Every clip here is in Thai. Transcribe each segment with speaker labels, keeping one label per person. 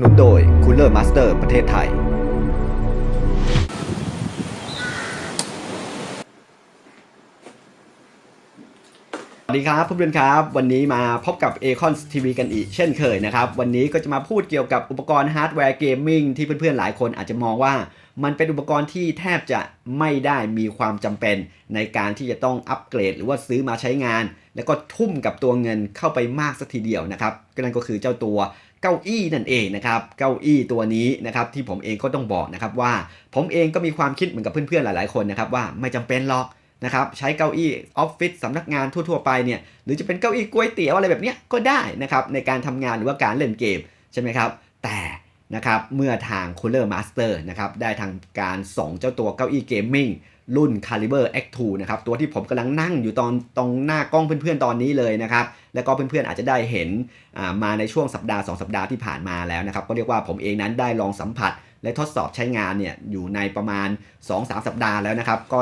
Speaker 1: นุนโดย Cooler Master ประเทศไทย สวัสดีครับเพื่อนๆครับ วันนี้มาพบกับ a c o n TV กันอีกเช่นเคยนะครับ วันนี้ก็จะมาพูดเกี่ยวกับอุปกรณ์ฮาร์ดแวร์เกมมิ่งที่เพื่อนๆหลายคนอาจจะมองว่ามันเป็นอุปกรณ์ที่แทบจะไม่ได้มีความจำเป็น ในการที่จะต้องอัปเกรด หรือว่าซื้อมาใช้งาน แล้วก็ทุ่มกับตัวเงินเข้าไปมากสักทีเดียวนะครับก็นั่นก็คือเจ้าตัว เก้าอี้นั่นเองนะครับเก้าอี้ตัวนี้นะครับที่ผมเองก็ต้องบอกนะครับว่า ผมเองก็มีความคิดเหมือนกับเพื่อนๆหลายๆคนนะครับว่าไม่จำเป็นหรอกนะครับใช้เก้าอี้ออฟฟิศสำนักงานทั่วๆไปเนี่ยหรือจะเป็นเก้าอี้กล้วยเตี๋ยวอะไรแบบนี้ก็ได้นะครับในการทำงานหรือว่าการเล่นเกมใช่ไหมครับแต่ นะครับเมื่อทาง Cooler Master นะครับได้ทางการส่งเจ้าตัวเก้าอี้เกมมิ่งรุ่น Caliber X2 นะครับตัวที่ผมกำลังนั่งอยู่ตอนตรงหน้ากล้องเพื่อนๆตอนนี้เลยนะครับแล้วก็เพื่อนๆอาจจะได้เห็นมาในช่วงสัปดาห์ 2 สัปดาห์ที่ผ่านมาแล้วนะครับก็เรียกว่าผมเองนั้นได้ลองสัมผัส และทดสอบใช้งานเนี่ยอยู่ในประมาณ 2-3 สัปดาห์แล้วนะครับก็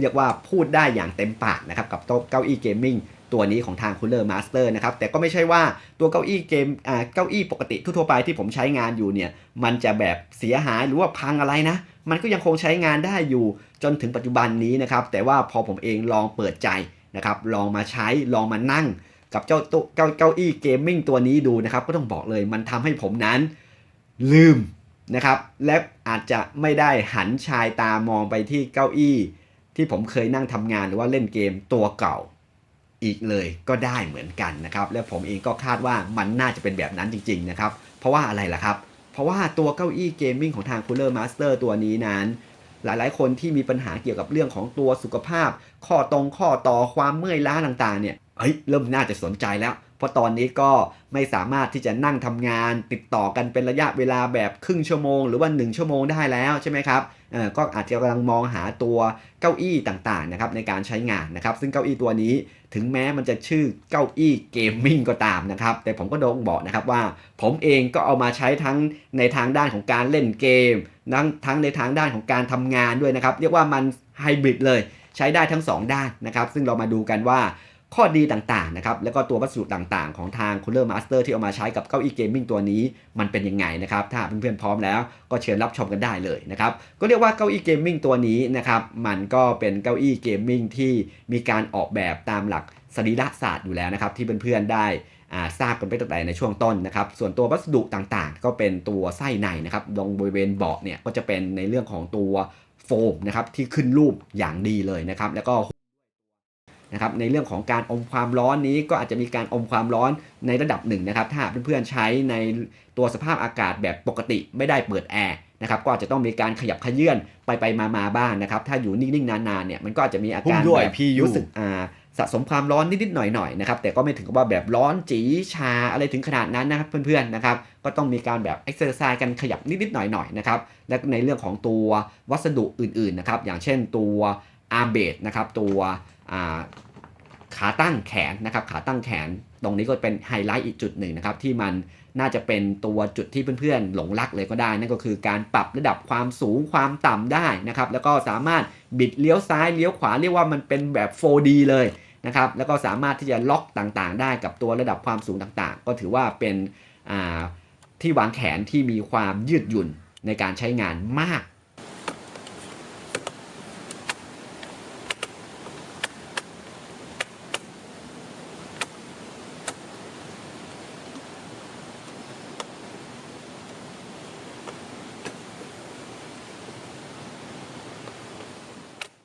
Speaker 1: เรียกว่าพูดได้อย่างเต็มปากนะครับกับโต๊ะเก้าอี้เกมมิ่ง ตัวนี้ของทาง Cooler Master นะครับแต่ก็ไม่ใช่ว่าตัวเก้าอี้เกมอ่าเก้าอี้ปกติทั่วไปที่ผมใช้งานอยู่เนี่ยมันจะแบบเสียหายหรือว่าพังอะไรนะ มันก็ยังคงใช้งานได้อยู่จนถึงปัจจุบันนี้นะครับแต่ว่าพอผมเองลองเปิดใจนะครับลองมาใช้ลองมานั่งกับเจ้าโต๊ะเก้าเก้าอี้เกมมิ่งตัวนี้ดูนะครับก็ต้องบอกเลยมันทำให้ผมนั้นลืมนะครับและอาจจะไม่ได้หันชายตามองไปที่เก้าอี้ ที่ผมเคยนั่งทำงานหรือว่าเล่นเกมตัวเก่า อีกเลยก็ได้เหมือนกันนะครับ และผมเองก็คาดว่ามันน่าจะเป็นแบบนั้นจริง ๆ นะครับ เพราะว่าอะไรล่ะครับ เพราะว่าตัวเก้าอี้เกมมิ่งของทาง Cooler Master ตัวนี้นั้น หลายๆ คนที่มีปัญหาเกี่ยวกับเรื่องของตัวสุขภาพ ข้อตรงข้อต่อความเมื่อยล้าต่างๆเนี่ยเฮ้ยเริ่มน่าจะสนใจแล้ว เพราะตอนนี้ก็ไม่สามารถที่จะนั่งทำงานติดต่อกันเป็นระยะเวลาแบบครึ่งชั่วโมง หรือว่า 1 ชั่วโมงได้แล้วใช่ไหมครับเออก็อาจจะกำลังมองหาตัวเก้าอี้ต่างๆนะครับในการใช้งานนะครับ ซึ่งเก้าอี้ตัวนี้ถึงแม้มันจะชื่อเก้าอี้เกมมิ่งก็ตามนะครับ แต่ผมก็โดงบอกนะครับว่า ผมเองก็เอามาใช้ทั้งในทางด้านของการเล่นเกม ทั้งทั้งในทางด้านของการทำงานด้วยนะครับ เรียกว่ามันไฮบริดเลย ใช้ได้ทั้ง 2 ด้านนะครับ ซึ่งเรามาดูกันว่า ข้อดีต่างๆนะครับแล้วก็ตัววัสดุต่างๆ ของทาง Cooler Master ที่เอามาใช้กับเก้าอี้เกมมิ่งตัวนี้มันเป็นยังไงนะครับถ้าเพื่อนๆพร้อมแล้วก็เชิญรับชมกันได้เลยนะครับก็เรียกว่าเก้าอี้เกมมิ่งตัวนี้นะครับมันก็เป็นเก้าอี้เกมมิ่งที่มีการออกแบบตามหลักสรีระศาสตร์อยู่แล้วนะครับที่เพื่อนๆได้ทราบกันไปตั้งแต่ในช่วงต้นนะครับ ส่วนตัววัสดุต่างๆ ก็เป็นตัวไส้ในนะครับตรงบริเวณเบาะเนี่ยก็จะเป็นในเรื่องของตัวโฟมนะครับที่ขึ้นรูปอย่างดีเลยนะครับ แล้วก็ นะครับในเรื่องของการอมความร้อนนี้ก็อาจจะมีการอมความร้อนในระดับหนึ่งนะครับ ถ้าหากเพื่อนๆใช้ในตัวสภาพอากาศแบบปกติไม่ได้เปิดแอร์นะครับก็อาจจะต้องมีการขยับขยื่นไปไปมามาๆบ้างนะครับ ถ้าอยู่นิ่งๆนานๆเนี่ยมันก็อาจจะมีอาการ
Speaker 2: หุ้มด้วย
Speaker 1: แบบ
Speaker 2: PU
Speaker 1: รู้สึกอ่าสะสมความร้อนนิดๆหน่อยๆนะครับแต่ก็ไม่ถึงกับว่าแบบร้อนจีชาอะไรถึงขนาดนั้นนะครับเพื่อนๆนะครับก็ต้องมีการแบบเอ็กซ์เซอร์ไซส์กันขยับนิดๆหน่อยๆนะครับและในเรื่องของตัววัสดุอื่นๆนะครับอย่างเช่นตัว อาร์เบดนะครับตัวขาตั้งแขนนะครับขาตั้งแขน ตรงนี้ก็เป็นไฮไลท์อีกจุดหนึ่งนะครับที่มันน่าจะเป็นตัวจุดที่เพื่อนๆ หลงรักเลยก็ได้ นั่นก็คือการปรับระดับความสูงความต่ำได้นะครับแล้วก็สามารถบิดเลี้ยวซ้ายเลี้ยวขวาเรียกว่ามันเป็นแบบ 4D เลยนะครับแล้วก็สามารถที่จะล็อกต่างๆ ได้กับตัวระดับความสูงต่างๆ ก็ถือว่าเป็นที่วางแขนที่มีความยืดหยุ่นในการใช้งานมาก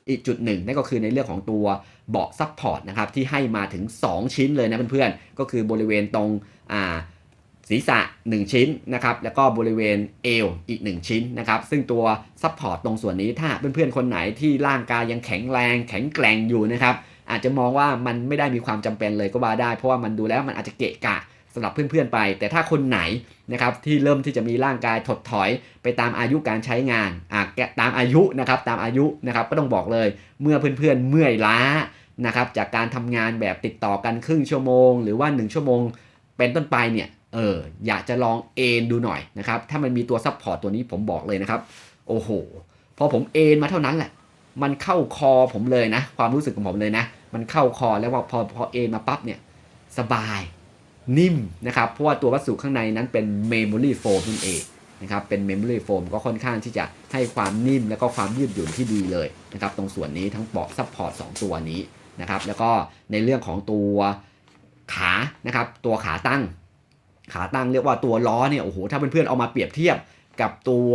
Speaker 1: อีกจุดหนึ่งนั่นก็คือในเรื่องของตัวเบาะซับพอร์ตนะครับที่ให้มาถึง 2 ชิ้นเลยนะเพื่อนๆ ก็คือบริเวณตรงอ่าศีรษะ 1 ชิ้นนะครับแล้วก็บริเวณเอวอีก 1 ชิ้นนะครับซึ่งตัวซับพอร์ตตรงส่วนนี้ถ้าเพื่อนๆ คนไหนที่ร่างกายยังแข็งแรง แข็งแกร่งอยู่นะครับอาจจะมองว่ามันไม่ได้มีความจำเป็นเลยก็ว่าได้ เพราะว่ามันดูแล้วมันอาจจะเกะกะ สำหรับเพื่อนๆไป แต่ถ้าคนไหนนะครับที่เริ่มที่จะมีร่างกายถดถอยไปตามอายุการใช้งานอะตามอายุนะครับตามอายุนะครับก็ต้องบอกเลย เมื่อเพื่อนๆเมื่อยล้านะครับจากการทำงานแบบติดต่อกันครึ่งชั่วโมง หรือว่า 1 ชั่วโมง เป็นต้นไปเนี่ยเอออยากจะลองเอนดูหน่อยนะครับถ้ามันมีตัวซัพพอร์ตตัวนี้ผมบอกเลยนะครับโอ้โหพอผมเอนมาเท่านั้นแหละมันเข้าคอผมเลยนะ ความรู้สึกของผมเลยนะ มันเข้าคอแล้วว่าพอพอเอนมาปั๊บเนี่ยสบาย นิ่มนะครับ เพราะว่าตัววัสดุข้างในนั้นเป็น Memory Foam นั่นเองนะครับ เป็น Memory Foam ก็ค่อนข้างที่จะให้ความนิ่มแล้วก็ความยืดหยุ่นที่ดีเลยนะครับ ตรงส่วนนี้ทั้งเบาะซัพพอร์ต2ตัวนี้นะครับ แล้วก็ในเรื่องของตัวขานะครับ ตัวขาตั้ง ขาตั้งเรียกว่าตัวล้อเนี่ย โอ้โห ถ้าเพื่อนๆเอามาเปรียบเทียบกับตัว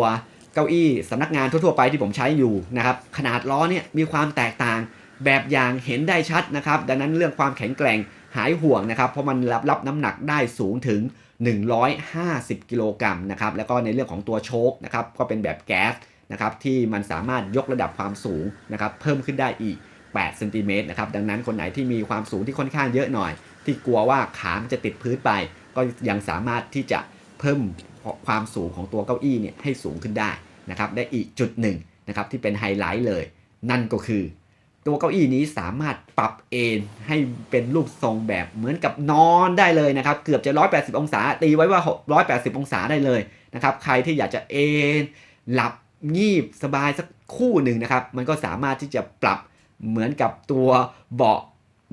Speaker 1: เก้าอี้สำนักงานทั่วๆไปที่ผมใช้อยู่นะครับ ขนาดล้อเนี่ยมีความแตกต่างแบบอย่างเห็นได้ชัดนะครับ ดังนั้นเรื่องความแข็งแกร่ง หายห่วงนะครับ เพราะมันรับรับน้ำหนักได้สูงถึง 150 กิโลกรัมนะครับ แล้วก็ในเรื่องของตัวโชคนะครับ ก็เป็นแบบแก๊สนะครับที่มันสามารถยกระดับความสูงนะครับเพิ่มขึ้นได้อีก8เซนติเมตรนะครับ ดังนั้นคนไหนที่มีความสูงที่ค่อนข้างเยอะหน่อย ที่กลัวว่าขามจะติดพื้นไป ก็ยังสามารถที่จะเพิ่มความสูงของตัวเก้าอี้เนี่ยให้สูงขึ้นได้นะครับ ได้อีกจุดหนึ่งนะครับที่เป็นไฮไลท์เลย นั่นก็คือ ตัวเก้าอี้นี้สามารถปรับเอนให้เป็นรูปทรงแบบเหมือนกับนอนได้เลยนะครับ เกือบจะ 180 องศา ตีไว้ว่า 180 องศาได้เลยนะครับ ใครที่อยากจะเอนหลับงีบสบายสักคู่หนึ่งนะครับ มันก็สามารถที่จะปรับเหมือนกับตัวเบาะ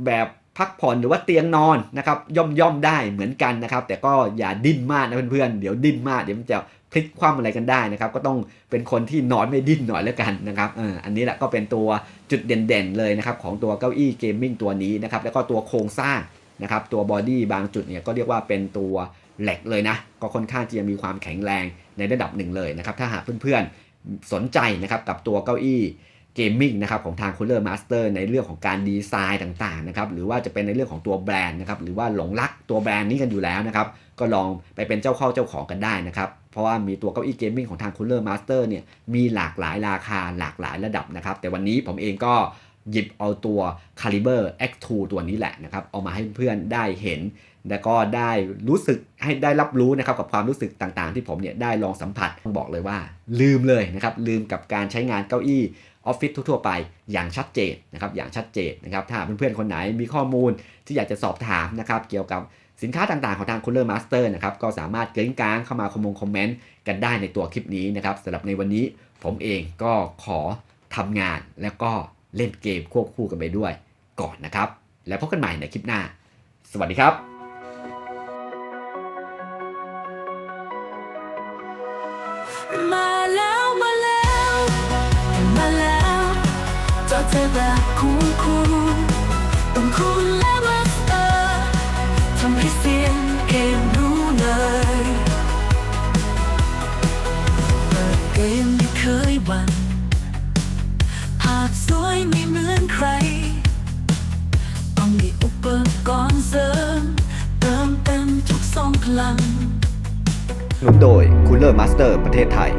Speaker 1: แบบ พักผ่อนหรือว่าเตียงนอนนะครับย่อมย่อมๆได้เหมือนกันนะครับ แต่ก็อย่าดิ้นมากนะเพื่อนๆเดี๋ยวดิ้นมากเดี๋ยวมันจะพลิกคว่ำอะไรกันได้นะครับ ก็ต้องเป็นคนที่นอนไม่ดิ้นหน่อยแล้วกันนะครับเอออันนี้แหละก็เป็นตัวจุดเด่นๆเลยนะครับของตัวเก้าอี้เกมมิ่งตัวนี้นะครับแล้วก็ตัวโครงสร้างนะครับตัวบอดี้บางจุดเนี่ยก็เรียกว่าเป็นตัวเหล็กเลยนะ ก็ค่อนข้างที่จะมีความแข็งแรงในระดับหนึ่งเลยนะครับถ้าหากเพื่อนๆสนใจนะครับกับตัวเก้าอี้ กมมิ่งนะครับของทาง Cooler Master ในเรื่องของการดีไซน์ต่างๆนะครับหรือว่าจะเป็นในเรื่องของตัวแบรนด์นะครับหรือว่าหลงรักตัวแบรนด์นี้กันอยู่แล้วนะครับก็ลองไปเป็นเจ้าเข้าเจ้าของกันได้นะครับเพราะว่ามีตัวเก้าอี้เกมมิ่งของทาง Cooler Master เนี่ยมีหลากหลายราคาหลากหลายระดับนะครับแต่วันนี้ผมเองก็ หยิบเอาตัว Caliber X2 ตัวนี้แหละนะครับ เอามาให้เพื่อนได้เห็น แล้วก็ได้รู้สึกให้ได้รับรู้นะครับกับความรู้สึกต่างๆ ที่ผมเนี่ยได้ลองสัมผัสต้องบอกเลยว่า ลืมเลยนะครับ ลืมกับการใช้งานเก้าอี้ออฟฟิศทั่วๆไปอย่างชัดเจนนะครับอย่างชัดเจนนะครับถ้าเพื่อนๆคนไหนมีข้อมูลที่อยากจะสอบถามนะครับเกี่ยวกับสินค้าต่างๆ ของทาง Cooler Master นะครับก็สามารถเกลิ้งกลางเข้ามาคอมมงคอมเมนต์กันได้ในตัวคลิปนี้นะครับสำหรับในวันนี้ผมเองก็ขอทำงานแล้วก็ เล่นเกมควบคู่กันไปด้วยก่อนนะครับ แล้วพบกันใหม่ในคลิปหน้า สวัสดีครับ
Speaker 2: มาแล้วมาแล้วมาแล้วจอเธอแบบคูลคูลต้องคูลและมาเตอร์ทำให้เสียงเกมรู้เลยเปิดเกมไม่เคยวันาพสวยไม่เหมือนใคร ต้องมีอุปกรณ์เสริม เติมเต็มทุกสองพลัง
Speaker 1: หนุนโดยคูลเลอร์มาสเตอร์ประเทศไทย